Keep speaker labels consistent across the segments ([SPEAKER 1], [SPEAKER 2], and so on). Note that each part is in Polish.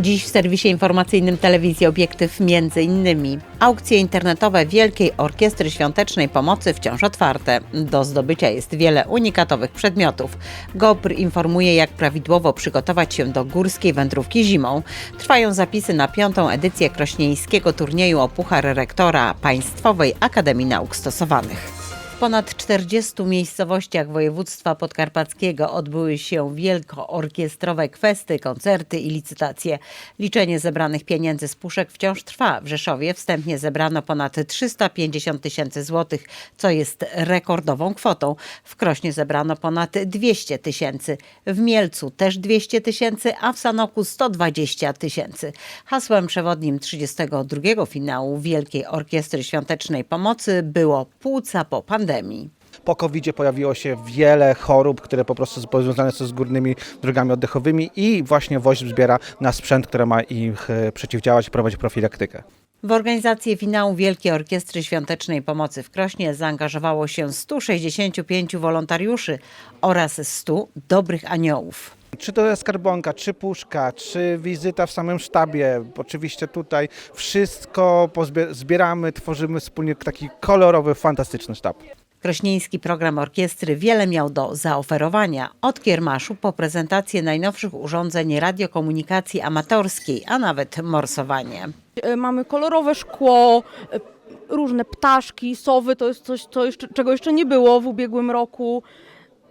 [SPEAKER 1] Dziś w serwisie informacyjnym telewizji Obiektyw między innymi aukcje internetowe Wielkiej Orkiestry Świątecznej Pomocy wciąż otwarte. Do zdobycia jest wiele unikatowych przedmiotów. GOPR informuje jak prawidłowo przygotować się do górskiej wędrówki zimą. Trwają zapisy na piątą edycję krośnieńskiego turnieju o Puchar Rektora Państwowej Akademii Nauk Stosowanych. Ponad 40 miejscowościach województwa podkarpackiego odbyły się wielkoorkiestrowe kwesty, koncerty i licytacje. Liczenie zebranych pieniędzy z puszek wciąż trwa. W Rzeszowie wstępnie zebrano ponad 350 tysięcy złotych, co jest rekordową kwotą. W Krośnie zebrano ponad 200 tysięcy, w Mielcu też 200 tysięcy, a w Sanoku 120 tysięcy. Hasłem przewodnim 32 finału Wielkiej Orkiestry Świątecznej Pomocy było Płuca po pandemii.
[SPEAKER 2] Po covid pojawiło się wiele chorób, które po prostu są związane są z górnymi drogami oddechowymi i właśnie WOŚP zbiera na sprzęt, który ma ich e, przeciwdziałać i prowadzić profilaktykę.
[SPEAKER 1] W organizację finału Wielkiej Orkiestry Świątecznej Pomocy w Krośnie zaangażowało się 165 wolontariuszy oraz 100 dobrych aniołów.
[SPEAKER 2] Czy to jest skarbonka, czy puszka, czy wizyta w samym sztabie, oczywiście tutaj wszystko zbieramy, tworzymy wspólnie taki kolorowy, fantastyczny sztab.
[SPEAKER 1] Krośnieński program orkiestry wiele miał do zaoferowania. Od kiermaszu po prezentację najnowszych urządzeń radiokomunikacji amatorskiej, a nawet morsowanie.
[SPEAKER 3] E, Mamy kolorowe szkło, e, różne ptaszki, sowy, to jest coś, co jeszcze, czego jeszcze nie było w ubiegłym roku.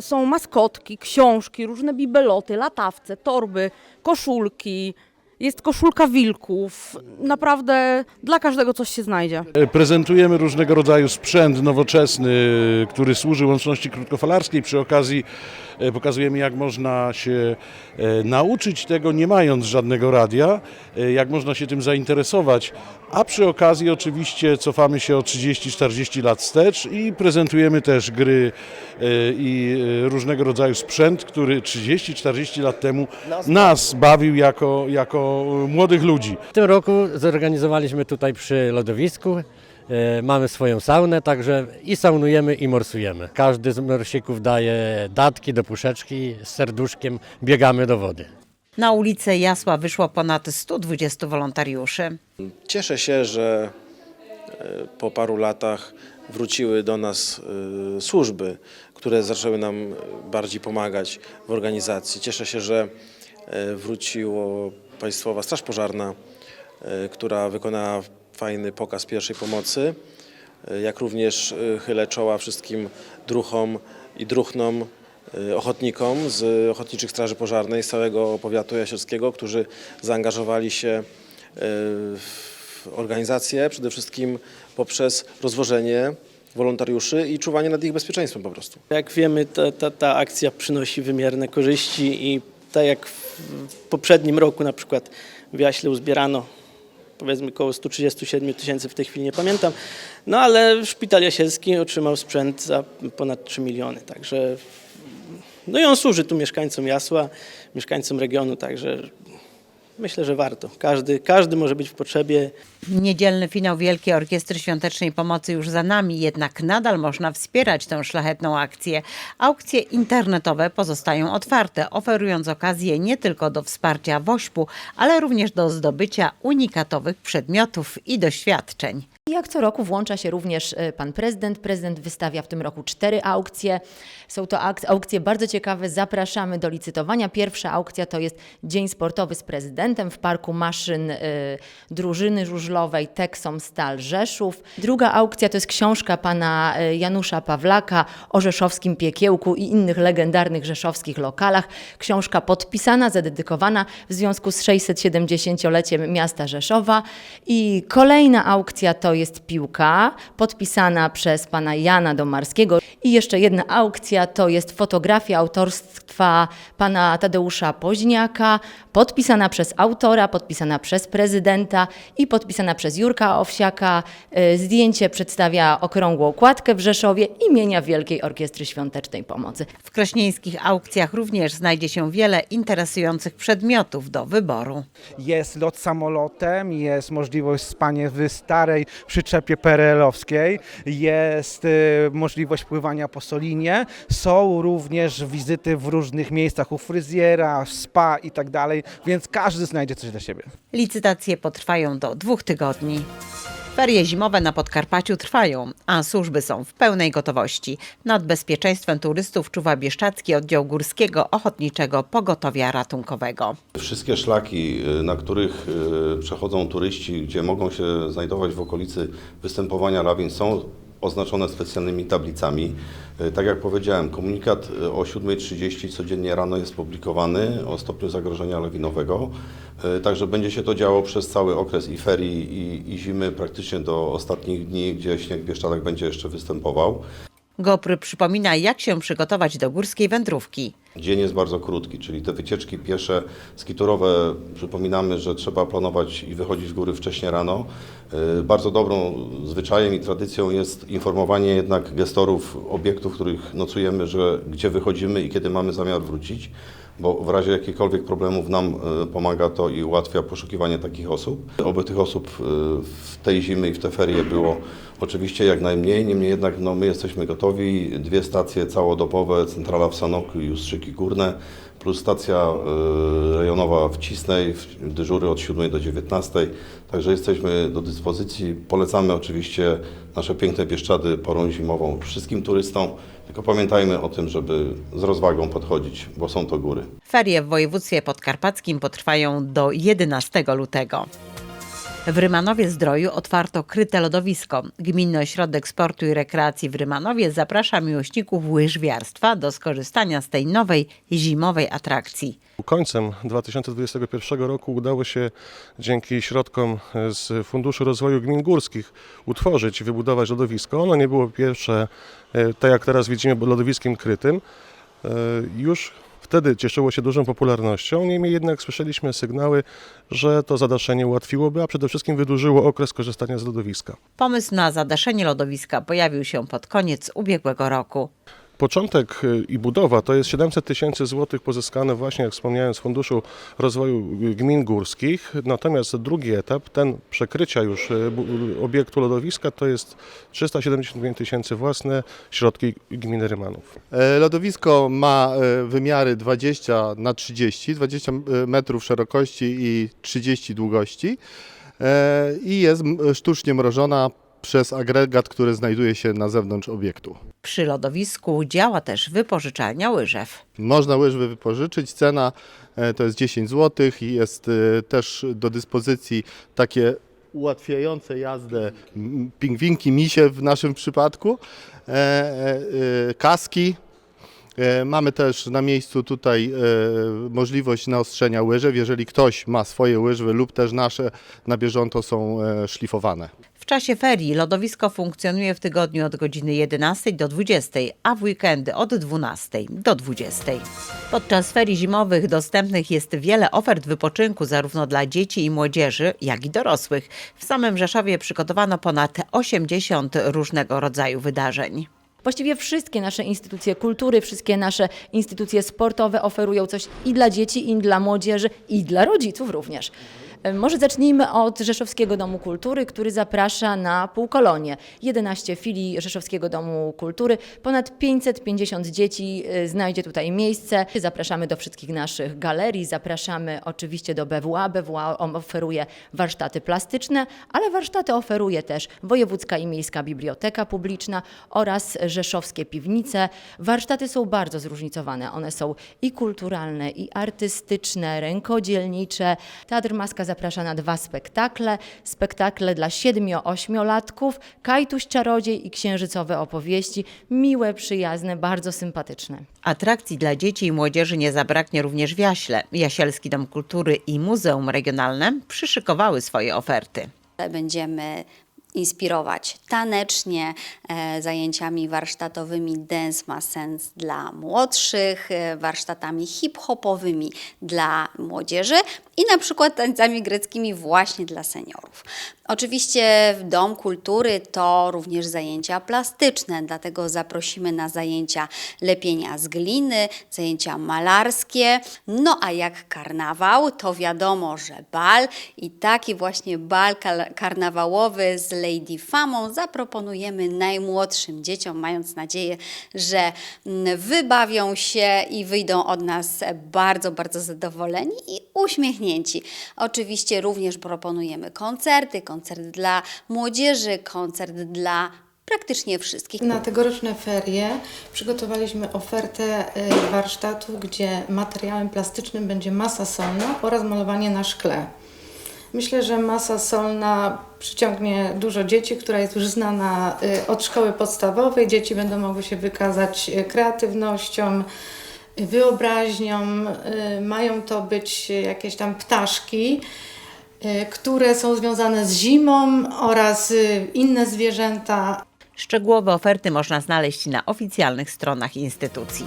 [SPEAKER 3] Są maskotki, książki, różne bibeloty, latawce, torby, koszulki. Jest koszulka wilków. Naprawdę dla każdego coś się znajdzie.
[SPEAKER 4] Prezentujemy różnego rodzaju sprzęt nowoczesny, który służy łączności krótkofalarskiej. Przy okazji e, pokazujemy, jak można się e, nauczyć tego, nie mając żadnego radia, e, jak można się tym zainteresować. A przy okazji oczywiście cofamy się o 30-40 lat wstecz i prezentujemy też gry e, i e, różnego rodzaju sprzęt, który 30-40 lat temu nas bawił jako, jako młodych ludzi.
[SPEAKER 5] W tym roku zorganizowaliśmy tutaj przy lodowisku. e, Mamy swoją saunę, także i saunujemy i morsujemy. Każdy z morsików daje datki do puszeczki z serduszkiem, biegamy do wody.
[SPEAKER 1] Na ulicę Jasła wyszło ponad 120 wolontariuszy.
[SPEAKER 6] Cieszę się, że e, po paru latach wróciły do nas e, służby, które zaczęły nam bardziej pomagać w organizacji. Cieszę się, że wróciło Państwowa Straż Pożarna, e, która wykonała fajny pokaz pierwszej pomocy, e, jak również e, chylę czoła wszystkim druchom i druchnom, e, ochotnikom z Ochotniczych Straży Pożarnej z całego powiatu jasielskiego, którzy zaangażowali się w organizację przede wszystkim poprzez rozwożenie wolontariuszy i czuwanie nad ich bezpieczeństwem po prostu.
[SPEAKER 7] Jak wiemy, ta, ta, ta akcja przynosi wymierne korzyści i tak jak w poprzednim roku na przykład w Jaśle uzbierano powiedzmy około 137 tysięcy, w tej chwili nie pamiętam, no ale Szpital Jasielski otrzymał sprzęt za ponad 3 miliony, także no i on służy tu mieszkańcom Jasła, mieszkańcom regionu, także myślę, że warto. Każdy, każdy może być w potrzebie,
[SPEAKER 1] Niedzielny finał Wielkiej Orkiestry Świątecznej Pomocy już za nami, jednak nadal można wspierać tę szlachetną akcję. Aukcje internetowe pozostają otwarte, oferując okazję nie tylko do wsparcia WOŚP-u, ale również do zdobycia unikatowych przedmiotów i doświadczeń.
[SPEAKER 8] Jak co roku włącza się również e, pan prezydent. Prezydent wystawia w tym roku cztery aukcje. Są to aukcje bardzo ciekawe. Zapraszamy do licytowania. Pierwsza aukcja to jest Dzień Sportowy z prezydentem w Parku Maszyn y, Drużyny Żużlowej Teksom Stal Rzeszów. Druga aukcja to jest książka pana y, Janusza Pawlaka o rzeszowskim piekiełku i innych legendarnych rzeszowskich lokalach. Książka podpisana, zadedykowana w związku z 670-leciem miasta Rzeszowa. I kolejna aukcja to jest piłka, podpisana przez pana Jana Domarskiego. I jeszcze jedna aukcja to jest fotografia autorstwa pana Tadeusza Poźniaka, podpisana przez autora, podpisana przez prezydenta i podpisana przez Jurka Owsiaka. Y, Zdjęcie przedstawia okrągłą kładkę w Rzeszowie imienia Wielkiej Orkiestry Świątecznej Pomocy.
[SPEAKER 1] W krośnieńskich aukcjach również znajdzie się wiele interesujących przedmiotów do wyboru.
[SPEAKER 2] Jest lot samolotem, jest możliwość spania w starej przyczepie PRL-owskiej, jest y, możliwość pływania po Solinie, są również wizyty w różnych miejscach u fryzjera, spa i tak dalej, więc każdy znajdzie coś dla siebie.
[SPEAKER 1] Licytacje potrwają do dwóch tygodni. Ferie zimowe na Podkarpaciu trwają, a służby są w pełnej gotowości. Nad bezpieczeństwem turystów czuwa Bieszczadzki Oddział Górskiego Ochotniczego Pogotowia Ratunkowego.
[SPEAKER 9] Wszystkie szlaki, y, na których y, przechodzą turyści, gdzie mogą się znajdować w okolicy występowania lawin, są oznaczone specjalnymi tablicami. Y, Tak jak powiedziałem, komunikat y, o 7.30 codziennie rano jest publikowany o stopniu zagrożenia lawinowego. Y, Także będzie się to działo przez cały okres i ferii, i, i zimy, praktycznie do ostatnich dni, gdzie śnieg w Bieszczadach będzie jeszcze występował.
[SPEAKER 1] GoPr przypomina, jak się przygotować do górskiej wędrówki.
[SPEAKER 9] Dzień jest bardzo krótki, czyli te wycieczki piesze, skiturowe, przypominamy, że trzeba planować i wychodzić w góry wcześnie rano. Yy, Bardzo dobrą zwyczajem i tradycją jest informowanie jednak gestorów obiektów, w których nocujemy, że gdzie wychodzimy i kiedy mamy zamiar wrócić, bo w razie jakichkolwiek problemów nam yy, pomaga to i ułatwia poszukiwanie takich osób. Oby tych osób yy, w tej zimy i w te ferie było Oczywiście jak najmniej, niemniej jednak no, my jesteśmy gotowi. Dwie stacje całodobowe, centrala w Sanoku i Ustrzyki Górne, plus stacja y, rejonowa w Cisnej, dyżury od 7 do 19. Także jesteśmy do dyspozycji. Polecamy oczywiście nasze piękne Bieszczady porą zimową wszystkim turystom. Tylko pamiętajmy o tym, żeby z rozwagą podchodzić, bo są to góry.
[SPEAKER 1] Ferie w województwie podkarpackim potrwają do 11 lutego. W Rymanowie Zdroju otwarto kryte lodowisko. Gminny Ośrodek Sportu i Rekreacji w Rymanowie zaprasza miłośników łyżwiarstwa do skorzystania z tej nowej zimowej atrakcji.
[SPEAKER 10] Końcem 2021 roku udało się dzięki środkom z Funduszu Rozwoju Gmin Górskich utworzyć i wybudować lodowisko. Ono nie było pierwsze, e, tak jak teraz widzimy, lodowiskiem krytym. E, Już wtedy cieszyło się dużą popularnością, niemniej jednak słyszeliśmy sygnały, że to zadaszenie ułatwiłoby, a przede wszystkim wydłużyło okres korzystania z lodowiska.
[SPEAKER 1] Pomysł na zadaszenie lodowiska pojawił się pod koniec ubiegłego roku.
[SPEAKER 10] Początek y, i budowa to jest 700 tysięcy złotych pozyskane właśnie, jak wspomniałem, z Funduszu Rozwoju y, Gmin Górskich. Natomiast drugi etap, ten przekrycia już y, bu- obiektu lodowiska, to jest 375 tysięcy własne środki gminy Rymanów.
[SPEAKER 11] E, Lodowisko ma e, wymiary 20 na 30, 20 metrów szerokości i 30 długości e, i jest sztucznie mrożona przez agregat, który znajduje się na zewnątrz obiektu.
[SPEAKER 1] Przy lodowisku działa też wypożyczalnia łyżew.
[SPEAKER 11] Można łyżwy wypożyczyć, cena e, to jest 10 zł i jest e, też do dyspozycji takie ułatwiające jazdę m, pingwinki, misie w naszym przypadku, e, kaski. E, Mamy też na miejscu tutaj e, możliwość naostrzenia łyżew, jeżeli ktoś ma swoje łyżwy lub też nasze na bieżąco są e, szlifowane.
[SPEAKER 1] W czasie ferii lodowisko funkcjonuje w tygodniu od godziny 11 do 20, a w weekendy od 12 do 20. Podczas ferii zimowych dostępnych jest wiele ofert wypoczynku zarówno dla dzieci i młodzieży, jak i dorosłych. W samym Rzeszowie przygotowano ponad 80 różnego rodzaju wydarzeń.
[SPEAKER 8] Właściwie wszystkie nasze instytucje kultury, wszystkie nasze instytucje sportowe oferują coś i dla dzieci, i dla młodzieży, i dla rodziców również. E, Może zacznijmy od Rzeszowskiego Domu Kultury, który zaprasza na półkolonie. 11 filii Rzeszowskiego Domu Kultury, ponad 550 dzieci e, znajdzie tutaj miejsce. Zapraszamy do wszystkich naszych galerii, zapraszamy oczywiście do BWA. BWA oferuje warsztaty plastyczne, ale warsztaty oferuje też Wojewódzka i Miejska Biblioteka Publiczna oraz Rzeszowskie Piwnice. Warsztaty są bardzo zróżnicowane. One są i kulturalne, i artystyczne, rękodzielnicze. Teatr Maska zaprasza na dwa spektakle. Spektakle dla 7-8-latków, Kajtuś Czarodziej i Księżycowe opowieści. Miłe, przyjazne, bardzo sympatyczne.
[SPEAKER 1] Atrakcji dla dzieci i młodzieży nie zabraknie również w Jaśle. Jasielski Dom Kultury i Muzeum Regionalne przyszykowały swoje oferty.
[SPEAKER 12] Będziemy inspirować tanecznie, e, zajęciami warsztatowymi Dance Ma Sense dla młodszych, e, warsztatami hip-hopowymi dla młodzieży i na przykład tańcami greckimi właśnie dla seniorów. Oczywiście w Dom Kultury to również zajęcia plastyczne, dlatego zaprosimy na zajęcia lepienia z gliny, zajęcia malarskie. No a jak karnawał, to wiadomo, że bal i taki właśnie bal karnawałowy z Lady Famą zaproponujemy najmłodszym dzieciom, mając nadzieję, że mm, wybawią się i wyjdą od nas bardzo, bardzo zadowoleni i uśmiechnięci. Oczywiście również proponujemy koncerty, koncert dla młodzieży, koncert dla praktycznie wszystkich.
[SPEAKER 13] Na tegoroczne ferie przygotowaliśmy ofertę y, warsztatu, gdzie materiałem plastycznym będzie masa solna oraz malowanie na szkle. Myślę, że masa solna przyciągnie dużo dzieci, która jest już znana y, od szkoły podstawowej. Dzieci będą mogły się wykazać y, kreatywnością, wyobraźnią. Y, Mają to być jakieś tam ptaszki, y, które są związane z zimą oraz y, inne zwierzęta.
[SPEAKER 1] Szczegółowe oferty można znaleźć na oficjalnych stronach instytucji.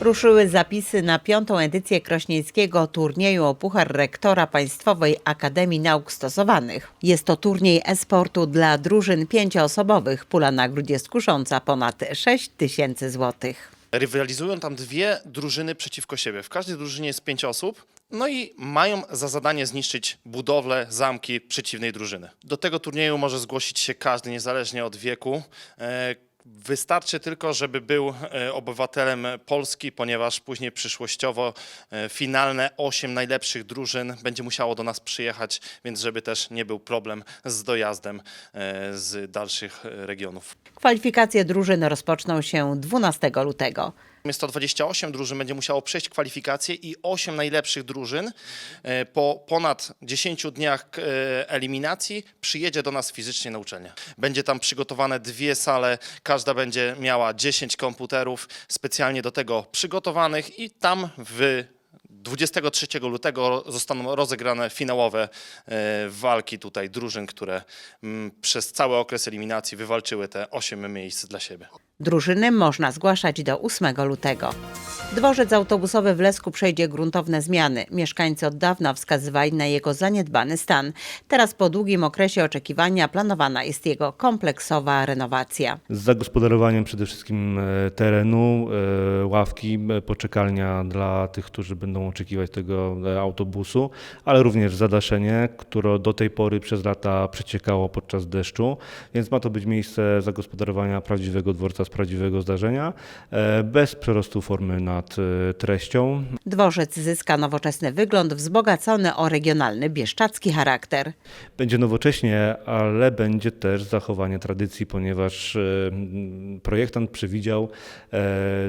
[SPEAKER 1] Ruszyły zapisy na piątą edycję krośnieńskiego turnieju o Puchar Rektora Państwowej Akademii Nauk Stosowanych. Jest to turniej e-sportu dla drużyn pięcioosobowych. Pula nagród jest kusząca ponad 6 tysięcy złotych.
[SPEAKER 14] Rywalizują tam dwie drużyny przeciwko siebie. W każdej drużynie jest pięć osób, no i mają za zadanie zniszczyć budowle, zamki przeciwnej drużyny. Do tego turnieju może zgłosić się każdy, niezależnie od wieku. Wystarczy tylko, żeby był e, obywatelem Polski, ponieważ później przyszłościowo e, finalne osiem najlepszych drużyn będzie musiało do nas przyjechać, więc żeby też nie był problem z dojazdem e, z dalszych regionów.
[SPEAKER 1] Kwalifikacje drużyn rozpoczną się 12 lutego.
[SPEAKER 14] Jest to 28 drużyn, będzie musiało przejść kwalifikacje i 8 najlepszych drużyn e, po ponad 10 dniach e, eliminacji przyjedzie do nas fizycznie na uczelnię. Będzie tam przygotowane dwie sale, każda będzie miała 10 komputerów specjalnie do tego przygotowanych i tam w 23 lutego zostaną rozegrane finałowe e, walki tutaj drużyn, które mm, przez cały okres eliminacji wywalczyły te 8 miejsc dla siebie.
[SPEAKER 1] Drużyny można zgłaszać do 8 lutego. Dworzec autobusowy w Lesku przejdzie gruntowne zmiany. Mieszkańcy od dawna wskazywali na jego zaniedbany stan. Teraz po długim okresie oczekiwania planowana jest jego kompleksowa renowacja.
[SPEAKER 15] z zagospodarowaniem przede wszystkim e, terenu, e, ławki, e, poczekalnia dla tych, którzy będą oczekiwać tego autobusu, ale również zadaszenie, które do tej pory przez lata przeciekało podczas deszczu, więc ma to być miejsce zagospodarowania prawdziwego dworca prawdziwego zdarzenia, e, bez przerostu formy nad e, treścią.
[SPEAKER 1] Dworzec zyska nowoczesny wygląd wzbogacony o regionalny bieszczacki charakter.
[SPEAKER 15] Będzie nowocześnie, ale będzie też zachowanie tradycji, ponieważ e, projektant przewidział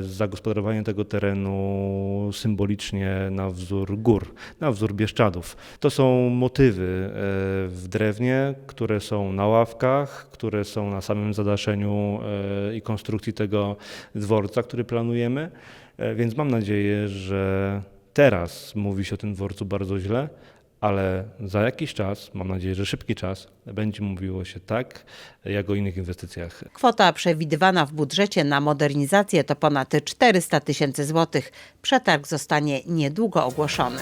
[SPEAKER 15] zagospodarowanie tego terenu symbolicznie na wzór gór, na wzór Bieszczadów. To są motywy w drewnie, które są na ławkach, które są na samym zadaszeniu i konstrukcji tego dworca, który planujemy, E, więc mam nadzieję, że teraz mówi się o tym dworcu bardzo źle, ale za jakiś czas, mam nadzieję, że szybki czas, będzie mówiło się tak, jak o innych inwestycjach.
[SPEAKER 1] Kwota przewidywana w budżecie na modernizację to ponad 400 tysięcy złotych. Przetarg zostanie niedługo ogłoszony.